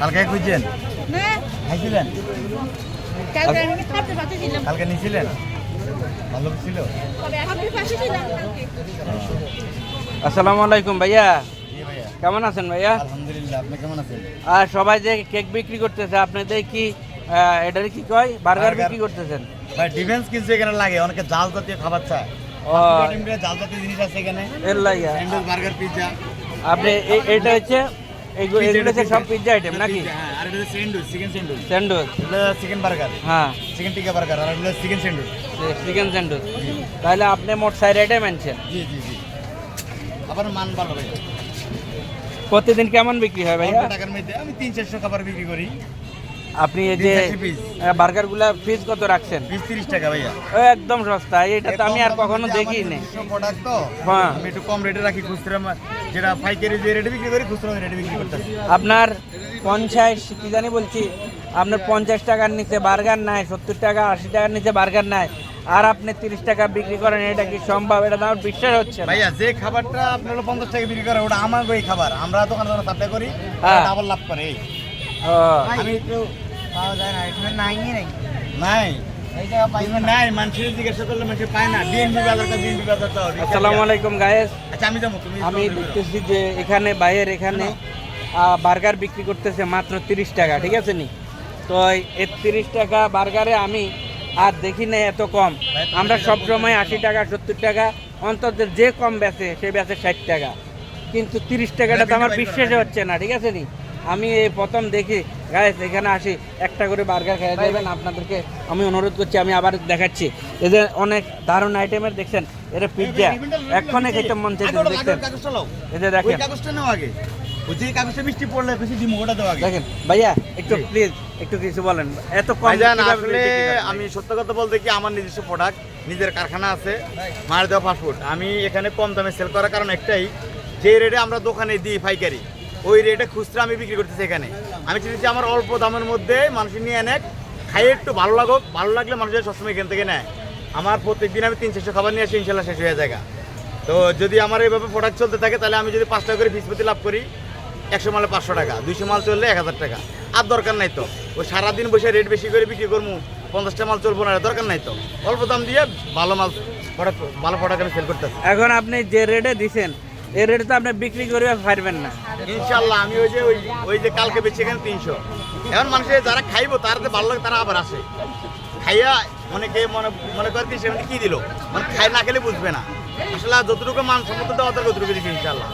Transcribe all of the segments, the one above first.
কালকে খুঁজছেন? খাইছিলেন? কালকে নিছিলেন? ভালো ছিল? আসসালামু আলাইকুম ভাইয়া। কেমন আছেন ভাইয়া? আলহামদুলিল্লাহ আপনি কেমন আছেন? আর সবাই যে কেক বিক্রি করতেছে আপনাদের কি এটার কি কয়? বার্গার বিক্রি করতেছেন? ভাই ডিফেন্স কিছু এখানে লাগে অনেকে জাল জাতীয় খাবার চায়। ও। জাল জাতীয় জিনিস আছে এখানে? বার্গার পিৎজা আপনি এটা হচ্ছে এইগু- এগুলো হচ্ছে সব পিৎজা আইটেম নাকি? হ্যাঁ আর এটা স্যান্ডউইচ চিকেন স্যান্ডউইচ স্যান্ডউইচ এটা চিকেন বার্গার। হ্যাঁ। চিকেন টিকা বার্গার আর এটা চিকেন স্যান্ডউইচ চিকেন স্যান্ডউইচ তাহলে আপনি মোট সাইড আইটেম আনছেন। জি জি জি। আবার মান ভালো ভাই প্রতিদিন কেমন বিক্রি হয় ভাই টাকার মধ্যে আমি তিন চারশো খাবার বিক্রি করি। আপনি এই যে তিন চারশো piece। বার্গারগুলা পিস কত রাখছেন? তিরিশ টাকা ভাইয়া। ও একদম সস্তা। এটা তো আমি আর কখনো প্রোডাক্ট তো হ্যাঁ। আমি একটু কম রেটে রাখি খুচরা যেটা পাইকারি যে রেটে বিক্রি করি খুচরা রেটে বিক্রি করতেছি। আপনার পঞ্চাশ কি জানি বলছি আপনার পঞ্চাশ টাকার নিচে বার্গার নাই সত্তর টাকা আশি টাকার নিচে বার্গার নাই আর আপনি তিরিশ টাকা বিক্রি করেন এটা কি সম্ভব? এটা আমার বিশ্বাস হচ্ছে ভাইয়া যে খাবারটা আপনার হলো পঞ্চাশ টাকা বিক্রি করে ওটা আমার ওই খাবার। আমরা দোকানে সাপ্লাই করি হ্যাঁ। ডাবল লাভ করে ও, আমি একটু পাওয়া যায় না এখানে নাই। নাই। নাই নাই মানুষের জিজ্ঞাসা করলে মানুষ পায় না। বিএনপি বাজারটা বিএনপি বাজারটা আসসালামু আলাইকুম গায়েস আচ্ছা আমি যাব তুমি আমি দেখতেছি যে এখানে বাইরের এখানে বার্গার বিক্রি করতেছে মাত্র তিরিশ টাকা ঠিক আছে নি? তো এই তিরিশ টাকা বার্গারে আমি আর দেখি না এত কম। আমরা সব সময় আশি টাকা সত্তর টাকা অন্তত যে কম বেচে সে বেচে ষাট টাকা। কিন্তু তিরিশ টাকাটা তো আমার বিশ্বাসে হচ্ছে না ঠিক আছে নি? আমি এই প্রথম দেখি গাইস এখানে আসি একটা করে বার্গার খেয়ে দেবেন আপনাদেরকে। আমি অনুরোধ করছি আমি আবার দেখাচ্ছি। এই যে অনেক দারুণ আইটেমের দেখছেন এটা পিৎজা এক্ষণে খেতে মন চাইছে দেখছেন? ওই দেখেন। কাগজটা নাও আগে। ওই যে কাগজটা বৃষ্টি পড়লে বেশি দিমু ওটা দাও আগে। দেখেন ভাইয়া একটু প্লিজ একটু কিছু বলেন। এত কম আসলে আমি সত্য কথা বলতে কি আমার নিজস্ব প্রোডাক্ট নিজের কারখানা আছে মার দেওয়া ফাস্টফুড আমি এখানে কম দামে সেল করার কারণ একটাই যে রেটে আমরা দোকানে দিই পাইকারি। ওই রেটে খুচরা আমি বিক্রি করতেছি এখানে। আমি চাইছি আমার অল্প দামের মধ্যে মানুষ নিয়ে নেক খাইয়ে একটু ভালো লাগুক, ভালো লাগলে মানুষের সবসময় এখান থেকে নেয়। আমার প্রত্যেকদিন আমি তিন চারশো খাবার নিয়ে আসি, ইনশাল্লাহ শেষ হয়ে যায় তো যদি আমার এইভাবে প্রোডাক্ট চলতে থাকে, তাহলে আমি যদি পাঁচ টাকা করে ফিস লাভ করি, একশো মালে পাঁচশো টাকা, দুইশো মাল চললে এক হাজার টাকা। আর দরকার নাই তো। ওই সারাদিন বসে রেট বেশি করে বিক্রি করব পঞ্চাশটা মাল চলবো না, দরকার নাই তো। অল্প দাম দিয়ে ভালো মাল প্রোডাক্ট ভালো প্রোডাক্ট আমি সেল করতেছি। এখন আপনি যে রেটে দিছেন এই রেটে তো আপনি বিক্রি করে পারবেন না। ইনশাল্লাহ আমি ওই যে ওই ওই যে কালকে বেশি এখানে তিনশো। এখন মানুষের যারা খাইবো তারা তো ভালো লাগে তারা আবার আসে। খাইয়া অনেকে মনে মনে করে তিনশো কি দিল? মানে খাই না খেলে বুঝবে না। আসলে যতটুকু মান সম্মত দেওয়া দরকার ততটুকু দিচ্ছি ইনশাল্লাহ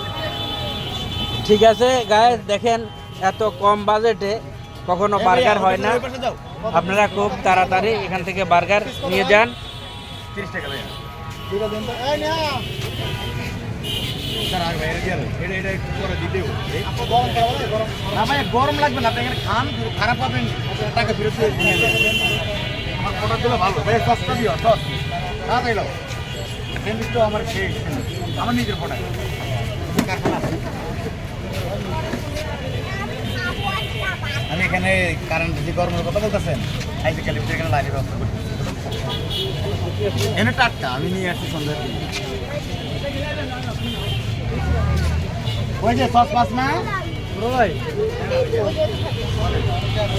ঠিক আছে গায়ে দেখেন এত কম বাজেটে কখনো বার্গার হয় না। আপনারা খুব তাড়াতাড়ি এখান থেকে বার্গার নিয়ে যান। তিরিশ টাকা না গরম লাগবে না আপনি এখানে খান খারাপ পাবেন টাকা ফেরত আমার লাও তো আমার নিজের প্রোডাক্ট আমি এখানে কারেন্ট যে গরমের কথা বলতেছেন ক্যালিফ এখানে লাইনের ব্যবস্থা করতেছি এনে টাটকা আমি নিয়ে আসছি সন্ধ্যার দিকে। ওই যে সস পাস না?